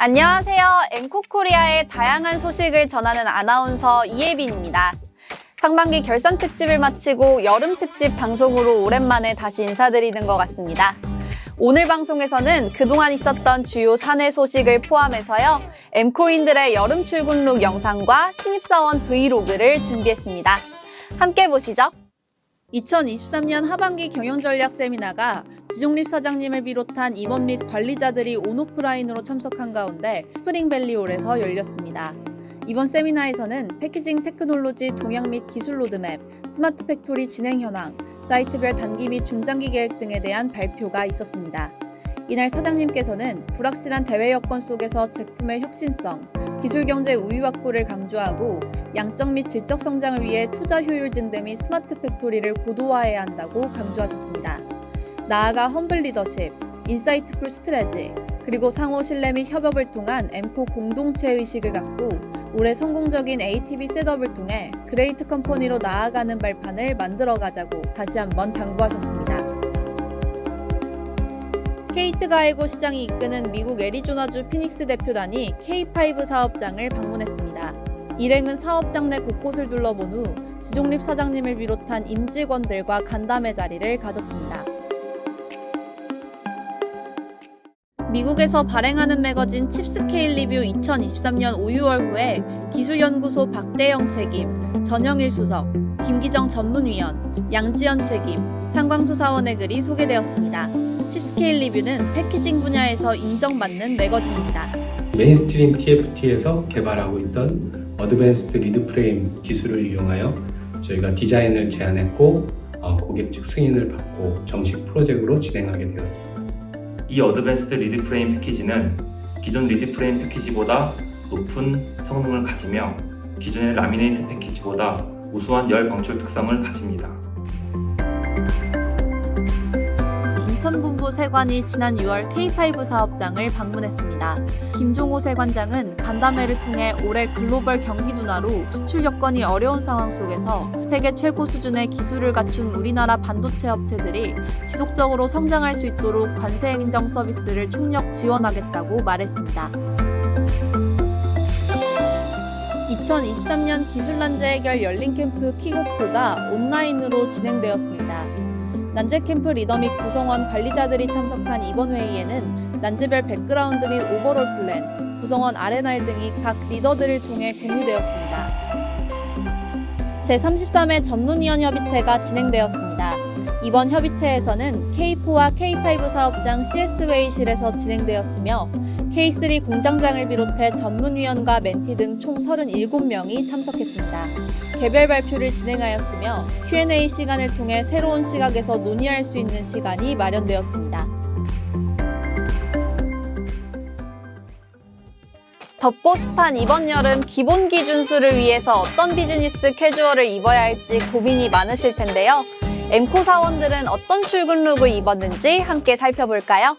안녕하세요. 엠코코리아의 다양한 소식을 전하는 아나운서 이예빈입니다. 상반기 결산 특집을 마치고 여름 특집 방송으로 오랜만에 다시 인사드리는 것 같습니다. 오늘 방송에서는 그동안 있었던 주요 사내 소식을 포함해서요. 엠코인들의 여름 출근룩 영상과 신입사원 브이로그를 준비했습니다. 함께 보시죠. 2023년 하반기 경영전략 세미나가 지종립 사장님을 비롯한 임원 및 관리자들이 온오프라인으로 참석한 가운데 스프링밸리홀에서 열렸습니다. 이번 세미나에서는 패키징 테크놀로지 동향 및 기술 로드맵, 스마트 팩토리 진행 현황, 사이트별 단기 및 중장기 계획 등에 대한 발표가 있었습니다. 이날 사장님께서는 불확실한 대외 여건 속에서 제품의 혁신성, 기술 경제 우위 확보를 강조하고 양적 및 질적 성장을 위해 투자 효율 증대 및 스마트 팩토리를 고도화해야 한다고 강조하셨습니다. 나아가 험블 리더십, 인사이트풀 스트레지, 그리고 상호 신뢰 및 협업을 통한 엠코 공동체 의식을 갖고 올해 성공적인 ATV 셋업을 통해 그레이트 컴퍼니로 나아가는 발판을 만들어 가자고 다시 한번 당부하셨습니다. 케이트 가에고 시장이 이끄는 미국 애리조나주 피닉스 대표단이 K5 사업장을 방문했습니다. 일행은 사업장 내 곳곳을 둘러본 후 지종립 사장님을 비롯한 임직원들과 간담회 자리를 가졌습니다. 미국에서 발행하는 매거진 칩스케일 리뷰 2023년 5, 6월 후에 기술연구소 박대영 책임, 전영일 수석, 김기정 전문위원, 양지연 책임, 상광수 사원의 글이 소개되었습니다. 칩스케일 리뷰는 패키징 분야에서 인정받는 매거진입니다. 메인스트림 TFT에서 개발하고 있던 어드밴스드 리드 프레임 기술을 이용하여 저희가 디자인을 제안했고 어, 고객 측 승인을 받고 정식 프로젝트로 진행하게 되었습니다. 이 어드밴스드 리드 프레임 패키지는 기존 리드 프레임 패키지보다 높은 성능을 가지며 기존의 라미네이트 패키지보다 우수한 열 방출 특성을 가집니다. 인천본부 세관이 지난 6월 K5 사업장을 방문했습니다. 김종호 세관장은 간담회를 통해 올해 글로벌 경기 둔화로 수출 여건이 어려운 상황 속에서 세계 최고 수준의 기술을 갖춘 우리나라 반도체 업체들이 지속적으로 성장할 수 있도록 관세 행정 서비스를 총력 지원하겠다고 말했습니다. 2023년 기술난제 해결 열린 캠프 킥오프가 온라인으로 진행되었습니다. 난제 캠프 리더 및 구성원 관리자들이 참석한 이번 회의에는 난제별 백그라운드 및 오버롤 플랜, 구성원 R&R 등이 각 리더들을 통해 공유되었습니다. 제33회 전문위원 협의체가 진행되었습니다. 이번 협의체에서는 K4와 K5 사업장 CS 회의실에서 진행되었으며 K3 공장장을 비롯해 전문위원과 멘티 등 총 37명이 참석했습니다. 개별 발표를 진행하였으며 Q&A 시간을 통해 새로운 시각에서 논의할 수 있는 시간이 마련되었습니다. 덥고 습한 이번 여름 기본 기준수를 위해서 어떤 비즈니스 캐주얼을 입어야 할지 고민이 많으실 텐데요. 엠코 사원들은 어떤 출근 룩을 입었는지 함께 살펴볼까요?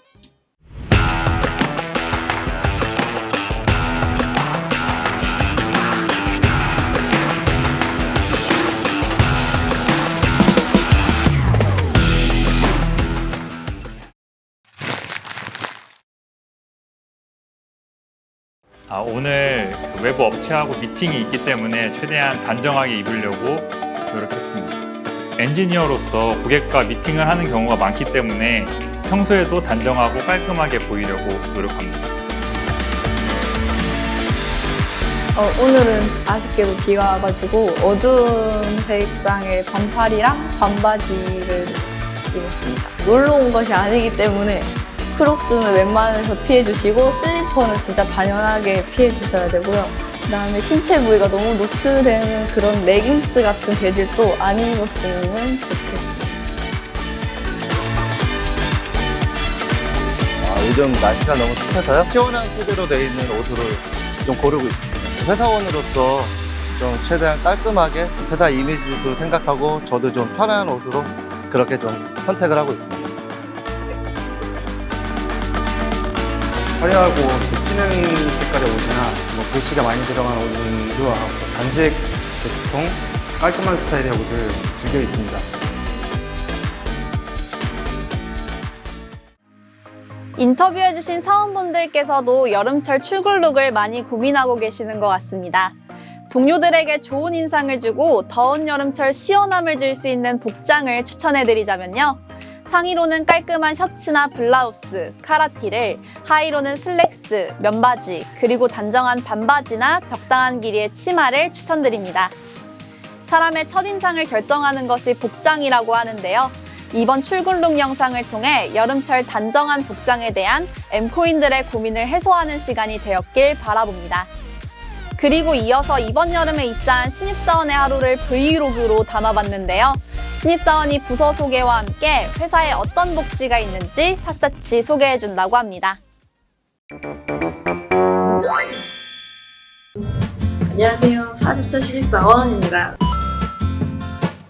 아, 오늘 그 외부 업체하고 미팅이 있기 때문에 최대한 단정하게 입으려고 노력했습니다. 엔지니어로서 고객과 미팅을 하는 경우가 많기 때문에 평소에도 단정하고 깔끔하게 보이려고 노력합니다. 어, 오늘은 아쉽게도 비가 와가지고 어두운 색상의 반팔이랑 반바지를 입었습니다. 놀러 온 것이 아니기 때문에 크록스는 웬만해서 피해주시고 슬리퍼는 진짜 당연하게 피해주셔야 되고요. 그다음에 신체 부위가 너무 노출되는 그런 레깅스 같은 재질도 안 입었으면 좋겠습니다. 아, 요즘 날씨가 너무 습해서요. 시원한 소재로 되어 있는 옷으로 좀 고르고 있습니다. 회사원으로서 좀 최대한 깔끔하게 회사 이미지도 생각하고 저도 좀 편한 옷으로 그렇게 좀 선택을 하고 있습니다. 화려하고 튀는 색깔의 옷이나 뭐 글씨가 많이 들어간 옷은 좋아하고 단색 계통 깔끔한 스타일의 옷을 즐겨 입습니다. 인터뷰해주신 사원분들께서도 여름철 출근룩을 많이 고민하고 계시는 것 같습니다. 동료들에게 좋은 인상을 주고 더운 여름철 시원함을 줄 수 있는 복장을 추천해드리자면요. 상의로는 깔끔한 셔츠나 블라우스, 카라티를, 하의로는 슬랙스, 면바지, 그리고 단정한 반바지나 적당한 길이의 치마를 추천드립니다. 사람의 첫인상을 결정하는 것이 복장이라고 하는데요. 이번 출근룩 영상을 통해 여름철 단정한 복장에 대한 M코인들의 고민을 해소하는 시간이 되었길 바라봅니다. 그리고 이어서 이번 여름에 입사한 신입사원의 하루를 브이로그로 담아봤는데요. 신입사원이 부서 소개와 함께 회사에 어떤 복지가 있는지 샅샅이 소개해준다고 합니다. 안녕하세요. 4주차 신입사원입니다.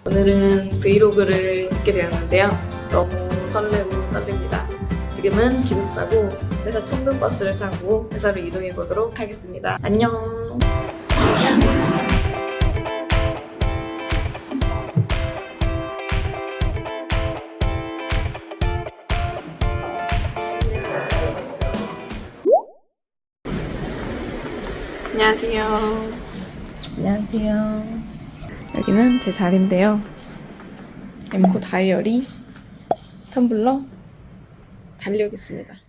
오늘은 브이로그를 찍게 되었는데요. 너무 설레고 떨립니다. 지금은 기숙사고 회사 통근버스를 타고 회사로 이동해 보도록 하겠습니다. 안녕! 안녕하세요. 안녕하세요. 여기는 제 자리인데요. 엠코 다이어리, 텀블러, 달력 있습니다.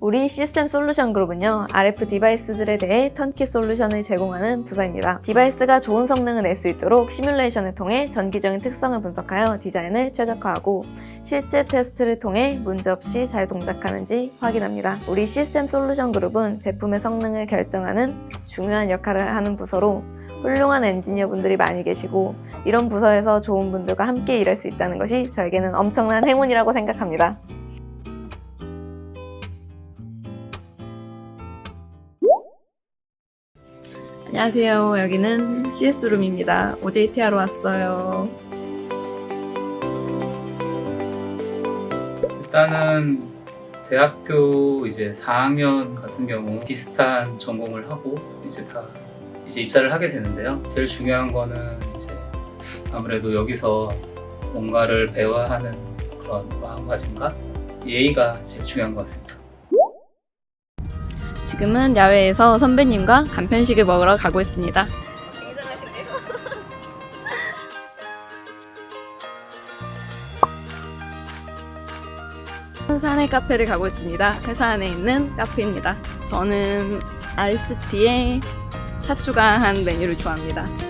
우리 시스템 솔루션 그룹은요, RF 디바이스들에 대해 턴키 솔루션을 제공하는 부서입니다. 디바이스가 좋은 성능을 낼 수 있도록 시뮬레이션을 통해 전기적인 특성을 분석하여 디자인을 최적화하고 실제 테스트를 통해 문제없이 잘 동작하는지 확인합니다. 우리 시스템 솔루션 그룹은 제품의 성능을 결정하는 중요한 역할을 하는 부서로 훌륭한 엔지니어 분들이 많이 계시고 이런 부서에서 좋은 분들과 함께 일할 수 있다는 것이 저에게는 엄청난 행운이라고 생각합니다. 안녕하세요. 여기는 CS룸입니다. OJT 하러 왔어요. 일단은 대학교 이제 4학년 같은 경우 비슷한 전공을 하고 이제 다 이제 입사를 하게 되는데요. 제일 중요한 거는 이제 아무래도 여기서 뭔가를 배워야 하는 그런 마음가짐과 예의가 제일 중요한 것 같습니다. 지금은 야외에서 선배님과 간편식을 먹으러 가고 있습니다. 산의 카페를 가고 있습니다. 회사 안에 있는 카페입니다. 저는 아이스티에 샷 추가한 메뉴를 좋아합니다.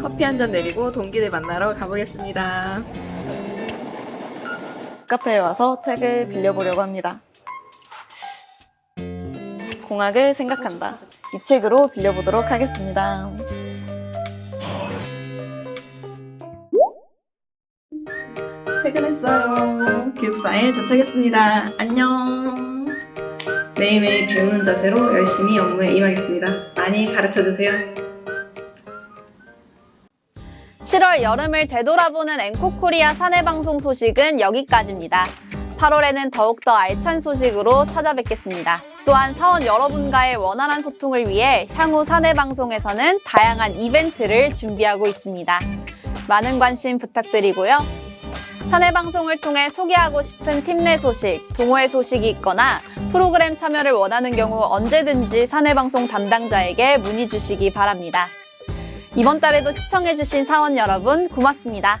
커피 한 잔 내리고 동기들 만나러 가보겠습니다. 카페에 와서 책을 빌려보려고 합니다. 공학을 생각한다. 이 책으로 빌려보도록 하겠습니다. 퇴근했어요. 기숙사에 도착했습니다. 안녕. 매일매일 배우는 자세로 열심히 업무에 임하겠습니다. 많이 가르쳐 주세요. 7월 여름을 되돌아보는 앵코코리아 사내 방송 소식은 여기까지입니다. 8월에는 더욱더 알찬 소식으로 찾아뵙겠습니다. 또한 사원 여러분과의 원활한 소통을 위해 향후 사내 방송에서는 다양한 이벤트를 준비하고 있습니다. 많은 관심 부탁드리고요. 사내 방송을 통해 소개하고 싶은 팀 내 소식, 동호회 소식이 있거나 프로그램 참여를 원하는 경우 언제든지 사내 방송 담당자에게 문의 주시기 바랍니다. 이번 달에도 시청해주신 사원 여러분 고맙습니다.